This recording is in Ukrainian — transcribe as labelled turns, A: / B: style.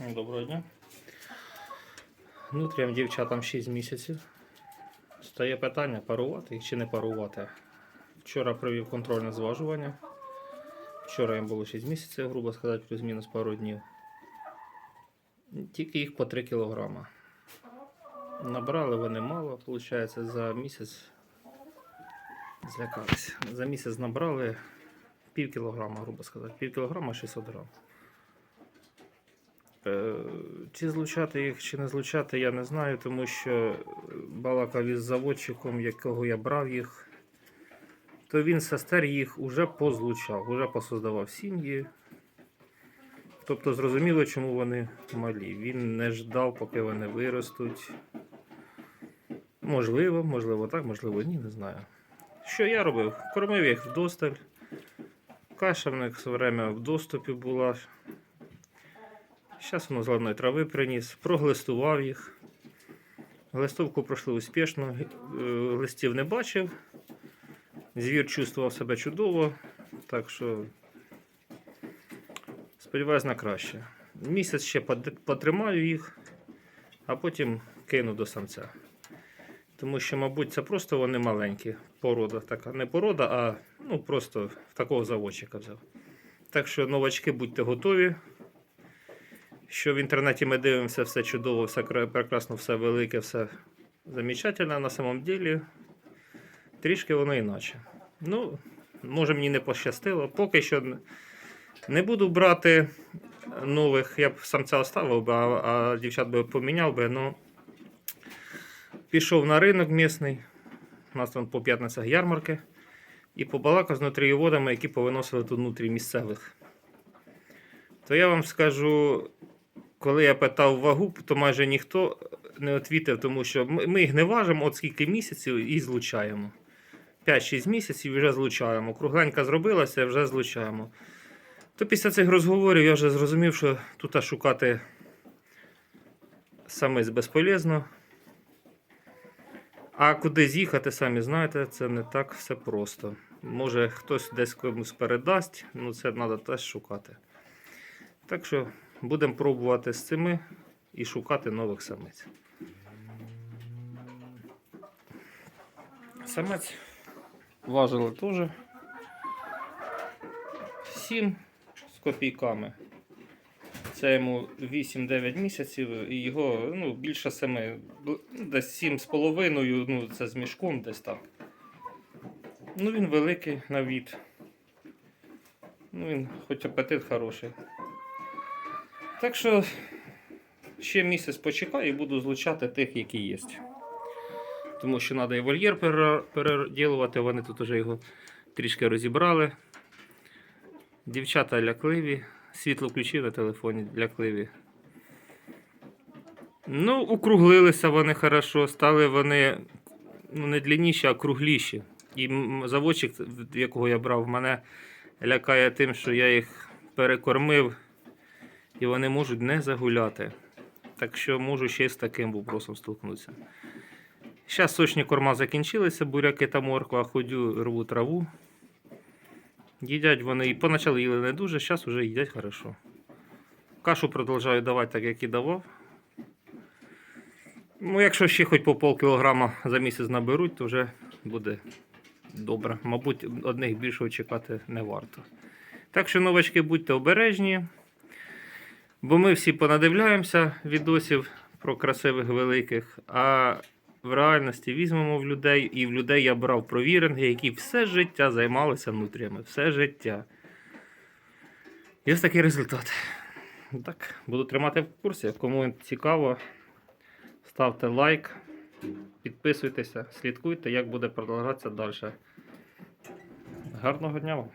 A: Доброго дня. Нутріям дівчатам 6 місяців. Стає питання, парувати їх чи не парувати. Вчора провів контрольне зважування. Вчора їм було 6 місяців, грубо сказати, плюс-мінус пару днів. Тільки їх по 3 кілограма. Набрали вони мало, виходить, за місяць злякались. За місяць набрали пів кілограма, грубо сказати, пів кілограма 600 грам. Е, Чи злучати їх, чи не злучати, я не знаю, тому що балакав із заводчиком, якого я брав їх, то він сестер їх уже позлучав, уже посоздавав сім'ї. Тобто зрозуміло, чому вони малі. Він не ждав, поки вони виростуть. Можливо, можливо так, можливо ні, не знаю. Що я робив? Кормив їх вдосталь. Каша в них все время в доступі була. Зараз воно з ладної трави приніс, проглистував їх. Глистовку пройшли успішно, е, листів не бачив. Звір чувствував себе чудово, так що сподіваюсь на краще. Місяць ще потримаю їх, а потім кину до самця. Тому що, мабуть, це просто вони маленькі. Порода така. Не порода, а ну, просто такого заводчика взяв. Так що, новачки, будьте готові що в інтернеті ми дивимося все чудово, все прекрасно, все велике, все замечательно. На самом деле трішки воно іначе. Ну, може мені не пощастило. Поки що не буду брати нових, я б самця оставив би, а, а дівчат би поміняв би. Ну, пішов на ринок місний. У нас там по п'ятницях ярмарки. І побалакав з нутрієводами, які повиносили тут внутрі місцевих. То я вам скажу, коли я питав вагу, то майже ніхто не відповів, тому що ми, ми їх не важимо от скільки місяців і злучаємо. 5-6 місяців і вже злучаємо. Кругленька зробилася, вже злучаємо. То після цих розговорів я вже зрозумів, що тут шукати самець безполезно. А куди з'їхати, самі знаєте, це не так все просто. Може хтось десь комусь передасть, ну це треба теж шукати. Так що будемо пробувати з цими і шукати нових самиць. Самець важили теж 7 з копійками. Це йому 8-9 місяців і його ну, більше 7, десь 7,5, ну це з мішком десь так. Ну він великий на від. Ну він хоч апетит хороший. Так що ще місяць почекаю і буду злучати тих, які є. Тому що треба і вольєр переділувати, вони тут вже його трішки розібрали. Дівчата лякливі, світло включив на телефоні лякливі. Ну, укруглилися вони хорошо, стали вони ну, не длинніші, а кругліші. І заводчик, якого я брав, мене лякає тим, що я їх перекормив і вони можуть не загуляти. Так що можу ще з таким вопросом столкнутися. Зараз сочні корма закінчилися, буряки та морква, ходю, рву траву. Їдять вони і поначалу їли не дуже, зараз вже їдять хорошо. Кашу продовжую давати так, як і давав. Ну, якщо ще хоч по пол кілограма за місяць наберуть, то вже буде добре. Мабуть, одних більшого чекати не варто. Так що, новачки, будьте обережні. Бо ми всі понадивляємося відосів про красивих великих, а в реальності візьмемо в людей, і в людей я брав провіренги, які все життя займалися нутріями, все життя. І ось такий результат. Так, буду тримати в курсі. Кому цікаво, ставте лайк, підписуйтеся, слідкуйте, як буде продовжатися далі. Гарного дня вам!